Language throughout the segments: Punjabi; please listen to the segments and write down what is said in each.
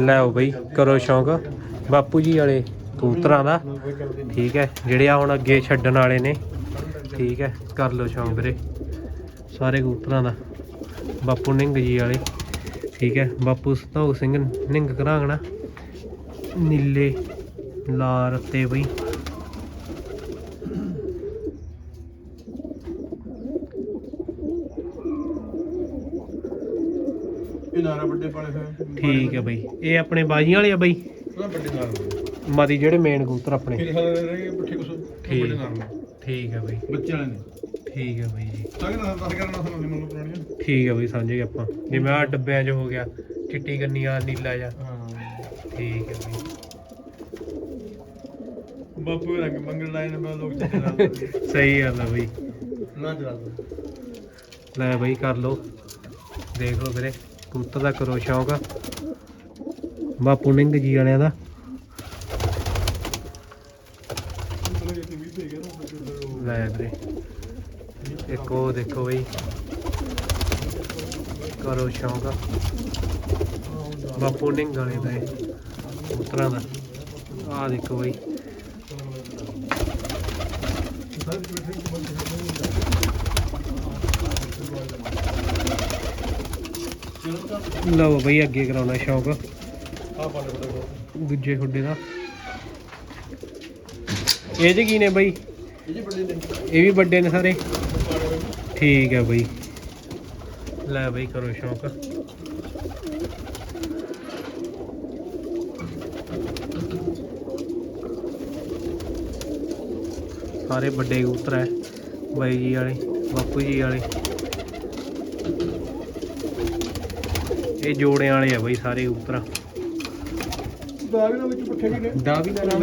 ਲੈਓ ਬਈ, ਕਰੋ ਸ਼ੌਂਕ। ਬਾਪੂ ਜੀ ਵਾਲੇ ਕਬੂਤਰਾਂ ਦਾ। ਠੀਕ ਹੈ, ਜਿਹੜੇ ਆ ਹੁਣ ਅੱਗੇ ਛੱਡਣ ਵਾਲੇ ਨੇ। ਠੀਕ ਹੈ, ਕਰ ਲਓ ਸ਼ੌਂਕ ਵੀਰੇ। ਸਾਰੇ ਕਬੂਤਰਾਂ ਦਾ। ਬਾਪੂ ਨਿੰਗ ਜੀ ਵਾਲੇ। ਠੀਕ ਹੈ, ਬਾਪੂ ਸਤੋਖ ਸਿੰਘ ਨਿੰਗ ਘਰਾਂਗਣਾ ਨੀਲੇ, ਲਾਲ ਰੱਤੇ ਬਈ। ਇਹ ਨਾਰਾ ਵੱਡੇ ਪਾਲੇ ਹੋਏ ਠੀਕ ਹੈ ਬਈ। ਇਹ ਆਪਣੇ ਬਾਜੀਆਂ ਵਾਲੇ ਆ ਬਈ? ਵੱਡੇ ਨਾਰ ਮਾਦੀ ਜਿਹੜੇ ਮੇਨ ਕਬੂਤਰ ਆਪਣੇ? ਰਹੇ ਪੱਠੇ ਕੁਛ। ਠੀਕ। ਵੱਡੇ ਨਾਰ ਠੀਕ ਹੈ ਬਈ। ਬੱਚੇ ਵਾਲੇ ਨੇ। ਠੀਕ ਹੈ ਬਈ ਜੀ। ਤਾਂ ਕਿ ਨਾ ਦਸ ਕਰਨ ਨਾ ਸੁਣਾਉਂਦੇ ਮੈਨੂੰ ਪੁਰਾਣੀਆਂ ਠੀਕ ਹੈ ਬਈ ਸਮਝ ਗਏ ਆਪਾਂ। ਜਿਵੇਂ ਆ ਡੱਬਿਆਂ 'ਚ ਹੋ ਗਿਆ ਚਿੱਟੀ ਕੰਨੀ ਆ ਨੀਲਾ ਜਿਹਾ। ਹਾਂ। ਠੀਕ ਹੈ ਬਈ। ਬਾਪੂ ਰੰਗ ਮੰਗਲ ਲਾਏ ਨੇ ਮੈਂ ਲੋਕ ਚੱਲੇ ਨਾਲ ਸਹੀ ਗੱਲ ਆ ਬਈ। ਨਾ ਚਲਾ ਲੈ ਬਈ ਕਰ ਲੋ ਦੇਖ ਲੋ ਵੀਰੇ। ਕਬੂਤਰ ਦਾ ਕਰੋ ਸ਼ੌਕ। ਬਾਪੂ ਨਿੰਗ ਜੀ ਵਾਲਿਆਂ ਦਾ। ਲੈ ਵੀਰੇ, ਇੱਕ ਉਹ ਦੇਖੋ ਬਈ। ਕਰੋ ਸ਼ੌਂਕ। ਬਾਪੂ ਨਿੰਗ ਵਾਲੇ ਦਾ ਇਹ ਕਬੂਤਰਾਂ ਦਾ। ਆਹ ਦੇਖੋ ਬਈ। ਲਓ ਬਈ ਅੱਗੇ ਕਰਾਉਣਾ ਸ਼ੌਂਕ। ਦੂਜੇ ਖੁੱਡੇ ਦਾ। ਇਹ ਚ ਕੀ ਨੇ ਬਈ? ਜੀ ਇਹ ਵੀ ਵੱਡੇ ਨੇ ਸਾਰੇ? ਠੀਕ ਹੈ ਬਈ। ਲੈ ਬਈ ਕਰੋ ਸ਼ੌਂਕ। ਸਾਰੇ ਵੱਡੇ ਕਬੂਤਰ ਹੈ ਬਾਈ ਜੀ ਵਾਲੇ ਬਾਪੂ ਜੀ ਵਾਲੇ। ਇਹ ਜੋੜਿਆਂ ਵਾਲੇ ਆ ਬਈ ਸਾਰੇ ਨਾਲ ਵਿੱਚ ਪੱਠੇ ਵੀ ਨੇ। ਵੀ। ਨਾ ਵੀ ਪੁਰਾਣਾ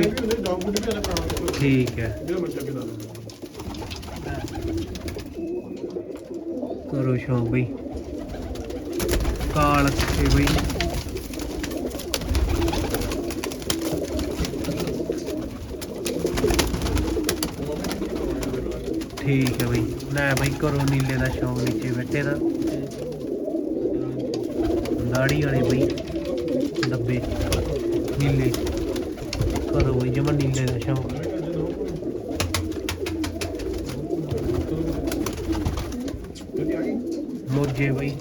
ਠੀਕ ਹੈ। ਜਿਹੜਾ ਕਰੋ ਸ਼ੌਂਕ ਬਈ। ਕਾਲ ਤੇ ਬਈ? ਠੀਕ ਹੈ ਬਈ। ਲੈ ਬਈ ਕਰੋ ਨੀਲੇ ਦਾ ਸ਼ੌਂਕ ਨੀਚੇ ਬੈਠੇ ਦਾ। ਦਾੜੀ ਵਾਲੇ ਬਈ, ਡੱਬੇ, ਨੀਲੇ। ਕਰੋ ਬਈ ਜਮਾ ਨੀਲੇ ਦਾ ਸ਼ੌਂਕ। ਮੋਜੇ ਬਈ।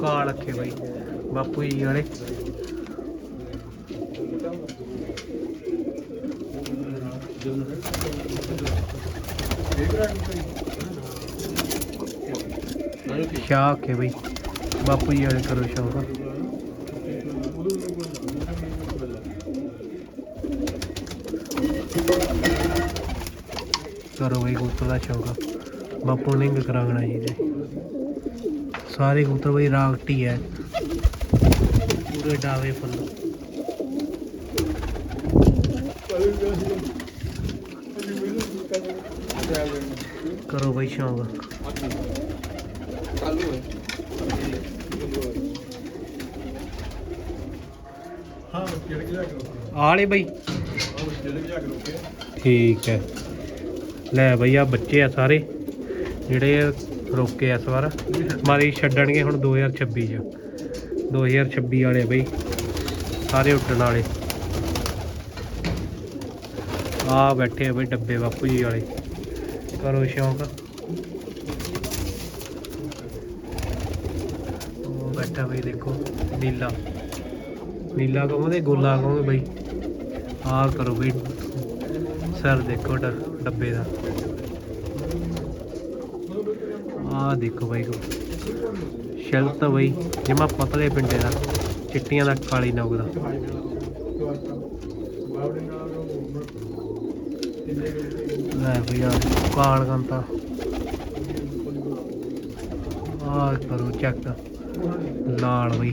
ਕਾਲ ਰੱਖੇ ਬਈ, ਬਾਪੂ ਜੀ ਵਾਲੇ। ਕਿਆ ਆਖੇ ਬਈ। ਬਾਪੂ ਜੀ ਵਾਲੇ ਕਰੋ ਸ਼ੌਕ। ਕਰੋ ਬਈ ਕਬੂਤਰ ਦਾ ਸ਼ੌਂਕ। ਬਾਪੂ ਨਿੰਗ ਕਰਾਂਗਣਾ ਜੀ ਦੇ ਸਾਰੇ ਕਬੂਤਰ ਬਈ ਰਾਗਟੀ ਹੈ ਪੂਰੇ ਡਾਵੇ ਫੁੱਲ। ਕਰੋ ਬਈ ਸ਼ੌਕ। ਚਾਲੂ ਹੈ ਹਾਂ ਕਿਹੜੇ ਕਿਹੜਾ ਕਰੋ ਆਲੇ ਬਈ ਆਹ ਜਿਹੜੇ ਜਾ ਕੇ ਰੋਕੇ ਠੀਕ ਹੈ ਲੈ ਬਈ ਆ ਬੱਚੇ ਆ ਸਾਰੇ ਜਿਹੜੇ ਰੋਕੇ ਇਸ ਵਾਰ ਮਾਰੀ ਛੱਡਣਗੇ ਹੁਣ 2026 ਚ 2026 ਵਾਲੇ ਬਈ ਸਾਰੇ ਉੱਡਣ ਵਾਲੇ ਆ ਬੈਠੇ ਆ ਬਈ ਡੱਬੇ ਬਾਪੂ ਜੀ ਵਾਲੇ ਕਰੋ ਸ਼ੌਂਕ ਉਹ ਬੈਠਾ ਬਈ ਦੇਖੋ, ਨੀਲਾ। ਨੀਲਾ ਕਹੋਗੇ ਗੋਲਾ ਕਹੋਗੇ ਬਈ। ਆ ਕਰੋ ਬਈ, ਸਰ ਦੇਖੋ ਡ- ਡੱਬੇ ਦਾ। ਆ ਦੇਖੋ ਬਾਈ ਕੋ। ਸ਼ੈਲਟ ਬਈ, ਜਮਾ ਪਤਲੇ ਪਿੰਡੇ ਦਾ, ਚਿੱਟੀਆਂ ਦਾ, ਕਾਲੀ ਨੌਕ ਦਾ। ਲੈ ਬਈ ਆ ਕਾਲ ਕੰਤਾ ਆ ਕਰੋ ਚੈੱਕ ਲਾਲ ਬਈ।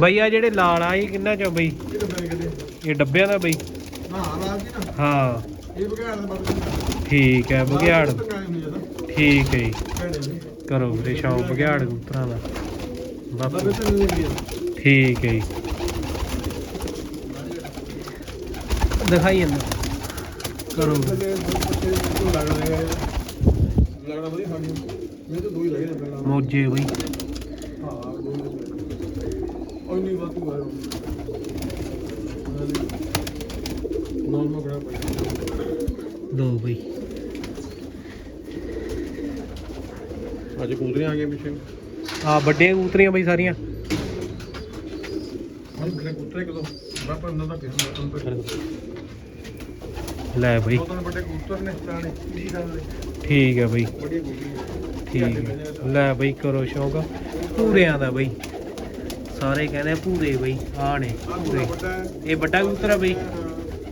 ਬਈ ਆ ਜਿਹੜੇ ਲਾਲ ਆ, ਇਹ ਕਿੰਨਾ ਚ ਬਈ? ਇਹ ਡੱਬਿਆਂ ਦਾ ਬਈ। ਹਾਂ। ਠੀਕ ਹੈ ਬਗਿਆੜ ਠੀਕ ਹੈ ਜੀ। ਕਰੋ ਵੀਰੇ, ਸ਼ੌਂਕ ਬਗਿਆੜ ਕਬੂਤਰਾਂ ਦਾ। ਬਾਪੂ ਠੀਕ ਹੈ ਜੀ। ਦਿਖਾਈ ਜਾਂਦਾ ਕਰੋ। ਲੱਗਣਾ ਵਧੀਆ ਖਾਣੀ ਮੈਂ ਤਾਂ ਦੋ ਹੀ ਲੱਗੇ ਨੇ ਪਹਿਲਾਂ ਮੋਜੇ ਬਈ। ਹਾਂ ਦੋ ਹੀ ਉਹ ਨਹੀਂ ਵਾਤੂ ਪਈ ਦੋ ਬਈ। ਅੱਜ ਕੂਦਰੀਆਂ ਆ ਗਏ ਪਿੱਛੇ। ਆ ਵੱਡੀਆਂ ਕਬੂਤਰੀਆਂ ਬਈ ਸਾਰੀਆਂ। ਹਾਂ ਬੜੇ ਕੂਤਰੇ ਲੈ ਬਈ। ਵੱਡੇ ਕਬੂਤਰ ਨੇ ਠੀਕ ਹੈ ਬਈ। ਠੀਕ ਹੈ। ਲੈ ਬਈ ਕਰੋ ਸ਼ੌਂਕ। ਪੂਰਿਆਂ ਦਾ ਬਈ। ਸਾਰੇ ਕਹਿੰਦੇ ਪੂਰੇ ਬਈ ਆ ਨੇ ਹੈ। ਇਹ ਵੱਡਾ ਕਬੂਤਰ ਆ ਬਈ?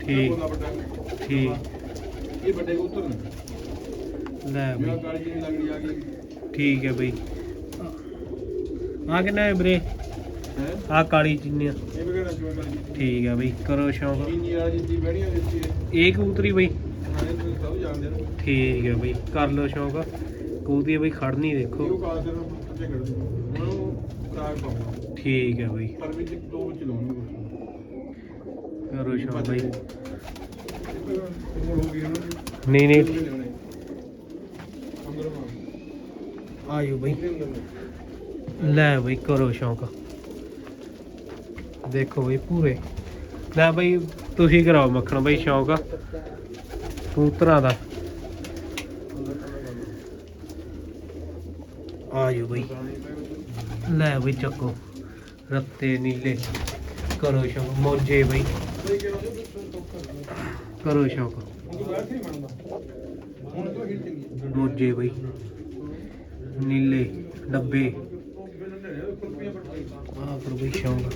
ਠੀਕ। ਠੀਕ। ਇਹ ਵੱਡੇ ਕਬੂਤਰ ਨੇ। ਲੈ ਬਈ। ਠੀਕ ਹੈ ਬਈ। ਆ ਕਿੰਨਾ ਹੈ ਵੀਰੇ? ਆ ਕਾਲੀ ਚਿੰਨੀ ਠੀਕ ਹੈ ਬਈ ਕਰੋ ਸ਼ੌਂਕ। ਇਹ। ਕਬੂਤਰੀ ਬਈ। ਠੀਕ ਹੈ ਬਈ ਕਰ ਲਓ ਸ਼ੌਂਕ। ਕਬੂਤਰੀ ਬਈ ਖੜਨੀ ਦੇਖੋ। ਠੀਕ ਹੈ ਬਈ। ਪਰ ਵਿੱਚ ਦੋ ਵਿੱਚ ਲਾਉਣਗੇ ਕਰੋ ਸ਼ੌਂਕ ਬਈ। ਹੋ ਨਹੀਂ ਨਹੀਂ। ਆਇਓ ਬਈ। ਲੈ ਬਈ ਕਰੋ ਸ਼ੌਂਕ। ਦੇਖੋ ਬਈ ਪੂਰੇ। ਲੈ ਬਈ ਤੁਸੀਂ ਕਰਾਓ ਮੱਖਣ ਬਈ ਸ਼ੌਂਕ। ਕਬੂਤਰਾਂ ਦਾ। ਆਇਓ ਬਈ ਲੈ ਬਈ ਚੱਕੋ, ਰੱਤੇ ਨੀਲੇ। ਕਰੋ ਸ਼ੌਕ, ਮੋਜੇ ਬਈ। ਕਰੋ ਸ਼ੌਕ। ਉਹ ਬਈ। ਨੀਲੇ, ਡੱਬੇ। ਕੁਲਪੀਆਂ ਪੱਟੀ ਕਰੋ ਬਈ ਸ਼ੌਂਕ।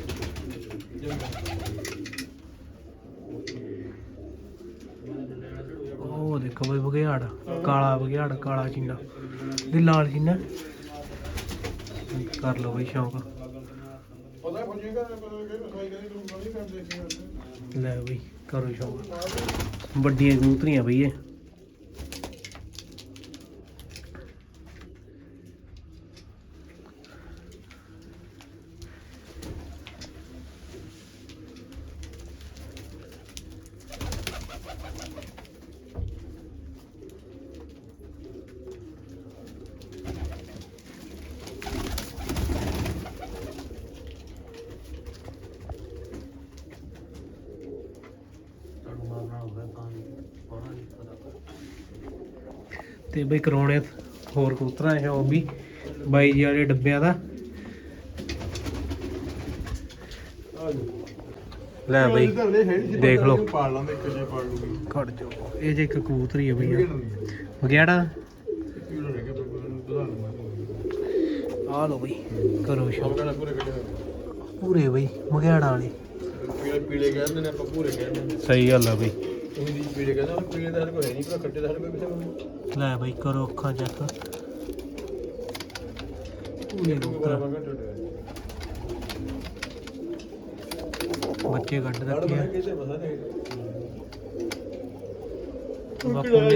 ਉਹ ਦੇਖੋ ਬਈ ਬਘਿਆੜ, ਕਾਲਾ ਬਗਿਆੜ ਕਾਲਾ ਚੀਨਾ। ਤੇ ਲਾਲ ਚੀਨਾ। ਕਰ ਲਓ ਬਈ ਸ਼ੌਂਕ। ਪਤਾ ਲੈ ਬਈ ਕਰੋ ਸ਼ੌਂਕ। ਵੱਡੀਆਂ ਕਬੂਤਰੀਆਂ ਬਈ ਇਹ। ਤੇ ਬਈ ਕਰਾਉਣੇ ਹੋਰ ਕਬੂਤਰਾਂ ਹੈ ਉਹ ਵੀ ਬਾਈ ਜੀ ਵਾਲੇ ਡੱਬਿਆਂ ਦਾ। ਲੈ ਬਈ ਦੇਖ ਲਓ। ਪਾਲ ਲਾਂਦੇ ਇੱਕ ਜੇ ਪਾਲ ਲੂਗੀ ਖੜ ਜਾਓ। ਇਹ ਜੇ ਇੱਕ ਕਬੂਤਰੀ ਹੈ ਬਈ ਇਹ ਲੂੰਗਾ ਆ ਲਓ ਬਈ ਕਰੋ ਸ਼ੌਂਕ। ਪੂਰੇ ਕੱਢੇ ਹੋਏ। ਪੂਰੇ ਬਈ ਬਗਿਆੜਾ ਵਾਲੇ। ਪੀਲੇ ਪੀਲੇ ਕਹਿੰਦੇ ਨੇ ਆਪਾਂ ਪੂਰੇ ਕਹਿੰਦੇ ਨੇ। ਸਹੀ ਗੱਲ ਆ ਬਈ। ਉਹੀ ਦੀ ਪੀਲੇ ਕਹਿੰਦੇ ਉਹ ਪੀਲੇ ਦਾ ਹਰ ਕੋਈ ਹੈ ਨਹੀਂ ਪਰ ਕੱਟੇ ਦਾ ਹਰ ਕੋਈ ਕਿਥੇ ਲੈ ਬਈ ਕਰੋ ਅੱਖਾਂ ਚੱਕ ਪੂਰੇ ਕਬੂਤਰ ਬੱਚੇ ਕੱਢ ਰੱਖੇ ਆ। ਬਾਪੂ ਨੇ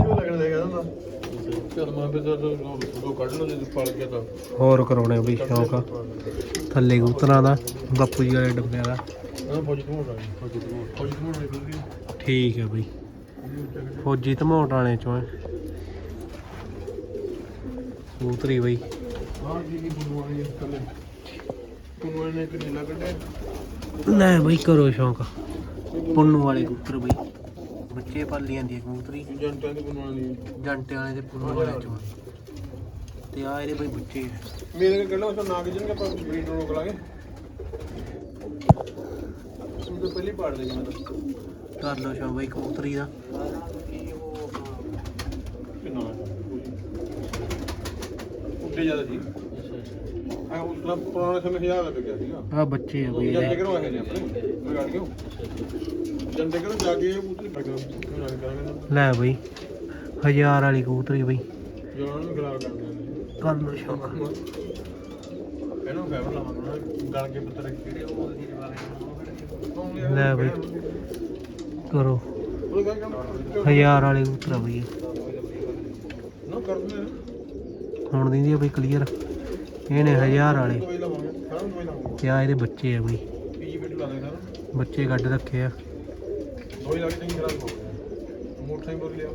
ਚਲ ਮਾਂ ਪੇ ਤਾਂ ਦੋ ਕੱਢ ਲਓ ਜੇ ਪੜ ਗਿਆ ਤਾਂ। ਹੋਰ ਕਰਾਉਣੇ ਬਈ ਸ਼ੌਂਕ। ਥੱਲੇ ਕਬੂਤਰਾਂ ਦਾ ਬਾਪੂ ਜੀ ਵਾਲੇ ਡੱਬਿਆਂ ਦਾ। ਹਾਂ ਫੌਜੀ ਤੋਂ ਹੋਣਾ ਫੌਜੀ ਤੋਂ ਫੌਜੀ ਤੋਂ ਹੋਣਾ ਠੀਕ ਹੈ ਬਈ। ਫੌਜੀ ਧਮੋਟ ਵਾਲੇ ਚੋਂ ਹੈ। ਕਬੂਤਰੀ ਬਈ। ਹਾਂ ਜੀ ਲੈ ਬਈ ਕਰੋ ਸ਼ੌਂਕ। ਪੁੰਨੂ ਵਾਲੇ ਕਬੂਤਰ ਬਈ। ਬੱਚੇ ਪਾਲੀ ਜਾਂਦੀ ਹੈ ਕਬੂਤਰੀ। ਜੰਟਾਂ ਦੀ ਬੁਨਵਾਣੀ ਜੰਟੇ ਵਾਲੇ ਤੇ ਪੁੰਨੂ ਵਾਲੇ ਚੋਂ ਤੇ ਆ ਇਹਦੇ ਬਈ ਬੱਚੇ ਮੇਰੇ ਕੋਲ ਕੱਢੋ ਨਾਗ ਜਨ ਕੇ ਆਪਾਂ ਬਰੀਡ ਰੋਕ ਲਾਂਗੇ ਤੂੰ ਤਾਂ ਪਹਿਲੀ ਪਾੜ ਦੇ ਮੈਂ ਕਰ ਲਓ ਸ਼ੌਂਕ ਬਈ ਕਬੂਤਰੀ ਦਾ। ਜ਼ਿਆਦਾ ਸੀ। ਆ ਉਸ ਦਾ ਪੁਰਾਣੇ ਸਮੇਂ ਹਜ਼ਾਰ ਦਾ ਵਿਕਿਆ ਸੀਗਾ। ਆ ਬੱਚੇ ਆ ਬਈ ਕਰੋ ਆਏ ਨੇ ਆਪਣੇ ਕਰੋ ਜਾ ਕੇ ਲੈ ਬਈ ਹਜ਼ਾਰ ਵਾਲੀ ਕਬੂਤਰੀ ਬਈ। ਨੂੰ ਖਰਾਬ ਕਰਦੇ ਨੇ ਕਰ ਲਓ ਇਹਨੂੰ ਫੈਵਰ ਲਾਵਾਂਗੇ ਗਲ ਕੇ ਪੁੱਤਰ ਕਿਹੜੇ ਉਹ ਲੈ ਬਈ। ਕਰੋ। ਉਹ ਗੱਲ ਕਰ ਹਜ਼ਾਰ ਵਾਲੇ ਕਬੂਤਰ ਬਈ। ਇਹ। ਨੇ ਹੁਣ ਦਿੰਦੀ ਆ ਬਈ ਕਲੀਅਰ ਇਹਨੇ ਹਜ਼ਾਰ ਵਾਲੇ। ਦਵਾਈ ਤੇ ਆ ਇਹਦੇ ਬੱਚੇ ਆ ਬਈ। ਬੱਚੇ ਗੱਡ ਰੱਖੇ ਆ। ਦੋਈ ਲਾ ਕੇ ਖਰਾਬ ਹੋ ਗਿਆ ਮੋਟਰਸਾਈਕਲ ਲਿਆ